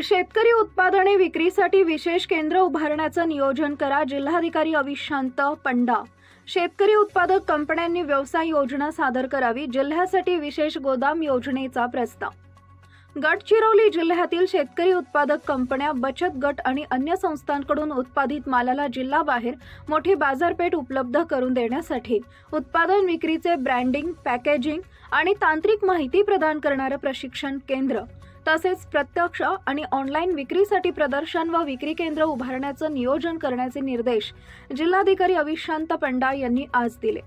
शेतकरी उत्पादने विक्रीसाठी विशेष केंद्र उभारण्याचं नियोजन करा जिल्हाधिकारी अविशांत पंडा. शेतकरी उत्पादक कंपन्यांनी व्यवसाय योजना सादर करावी जिल्ह्यासाठी विशेष गोदाम योजनेचा प्रस्ताव. गडचिरोली जिल्ह्यातील शेतकरी उत्पादक कंपन्या बचत गट आणि अन्य संस्थांकडून उत्पादित मालाला जिल्हाबाहेर मोठी बाजारपेठ उपलब्ध करून देण्यासाठी उत्पादन विक्रीचे ब्रँडिंग पॅकेजिंग आणि तांत्रिक माहिती प्रदान करणारं प्रशिक्षण केंद्र. तसेच प्रत्यक्ष आणि ऑनलाईन विक्रीसाठी प्रदर्शन व विक्री केंद्र उभारण्याचं नियोजन करण्याचे निर्देश जिल्हाधिकारी अविशांत पंडा यांनी आज दिले.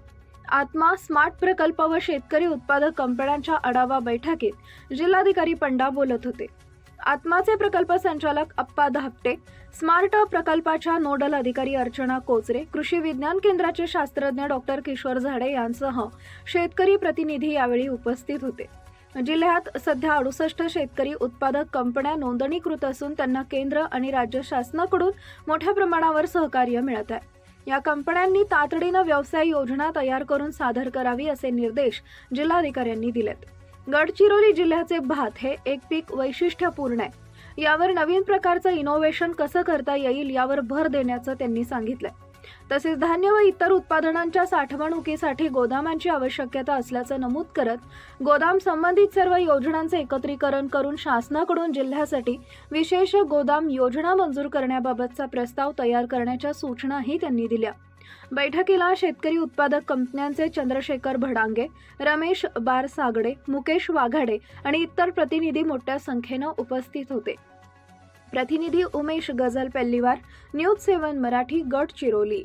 आत्मा स्मार्ट प्रकल्प व शेतकरी उत्पादक कंपन्यांच्या आढावा बैठकीत जिल्हाधिकारी पंडा बोलत होते. आत्माचे प्रकल्प संचालक अप्पा धापटे स्मार्ट प्रकल्पाच्या नोडल अधिकारी अर्चना कोचरे कृषी विज्ञान केंद्राचे शास्त्रज्ञ डॉक्टर किशोर झाडे यांसह शेतकरी प्रतिनिधी यावेळी उपस्थित होते. जिल्ह्यात सध्या अडुसष्ट शेतकरी उत्पादक कंपन्या नोंदणीकृत असून त्यांना केंद्र आणि राज्य शासनाकडून मोठ्या प्रमाणावर सहकार्य मिळत आहे. या कंपन्यांनी तातडीनं व्यवसाय योजना तयार करून सादर करावी असे निर्देश जिल्हाधिकाऱ्यांनी दिलेत. गडचिरोली जिल्ह्याचे भात हे एक पीक वैशिष्ट्यपूर्ण आहे. यावर नवीन प्रकारचं इनोव्हेशन कसं करता येईल यावर भर देण्याचं त्यांनी सांगितलंय. तसेच धान्य व इतर उत्पादनांच्या साठवणुकीसाठी गोदामांची आवश्यकता असल्याचं नमूद करत गोदाम संबंधित सर्व योजनांचे एकत्रीकरण करून शासनाकडून जिल्ह्यासाठी विशेष गोदाम योजना मंजूर करण्याबाबतचा प्रस्ताव तयार करण्याच्या सूचनाही त्यांनी दिल्या. बैठकीला शेतकरी उत्पादक कंपन्यांचे चंद्रशेखर भडांगे रमेश बारसागडे मुकेश वाघाडे आणि इतर प्रतिनिधी मोठ्या संख्येनं उपस्थित होते. प्रतिनिधी उमेश गझल पेल्लीवार न्यूज सेवन मराठी गडचिरोली